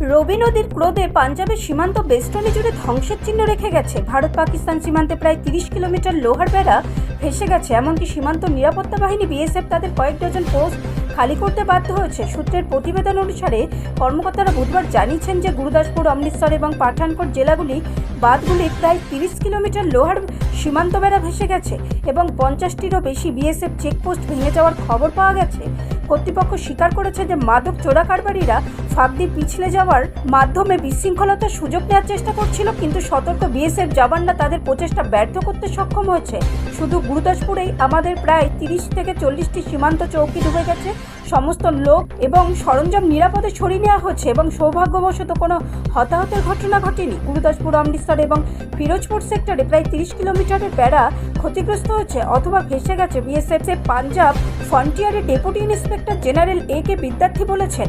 রবি নদীর ক্রোধে পাঞ্জাবের সীমান্ত বেষ্টনী জুড়ে ধ্বংসের চিহ্ন রেখে গেছে। ভারত পাকিস্তান সীমান্তে প্রায় তিরিশ কিলোমিটার লোহার বেড়া ভেসে গেছে। এমনকি সীমান্ত নিরাপত্তা বাহিনী বিএসএফ তাদের কয়েক ডজন পোস্ট খালি করতে বাধ্য হয়েছে। সূত্রের প্রতিবেদন অনুসারে কর্মকর্তারা বুধবার জানিয়েছেন যে গুরুদাসপুর, অমৃতসর এবং পাঠানকোট জেলাগুলি বাঁধগুলি প্রায় তিরিশ কিলোমিটার লোহার সীমান্ত বেড়া ভেসে গেছে এবং পঞ্চাশটিরও বেশি বিএসএফ চেকপোস্ট ভেঙে যাওয়ার খবর পাওয়া গেছে। কর্তৃপক্ষ স্বীকার করেছে যে মাদক চোরা কারবারিরা ফাঁক দিয়ে পিছলে যাওয়ার মাধ্যমে বিশৃঙ্খলতার সুযোগ নেওয়ার চেষ্টা করছিল, কিন্তু সতর্ক বিএসএফ জওয়ানরা তাদের প্রচেষ্টা ব্যর্থ করতে সক্ষম হয়েছে। শুধু গুরুদাসপুরেই আমাদের প্রায় তিরিশ থেকে চল্লিশটি সীমান্ত চৌকি ডুবে গেছে। সমস্ত লোক এবং সরঞ্জাম নিরাপদে সরিয়ে নেওয়া হচ্ছে এবং সৌভাগ্যবশত কোনো হতাহতের ঘটনা ঘটেনি। গুরুদাসপুর, অমৃতসর এবং ফিরোজপুর সেক্টরে প্রায় তিরিশ কিলোমিটারের বেড়া ক্ষতিগ্রস্ত হয়েছে অথবা ভেসে গেছে। BSF Punjab ফ্রন্টিয়ারের deputy inspector general A K Vidyarthi বলেছেন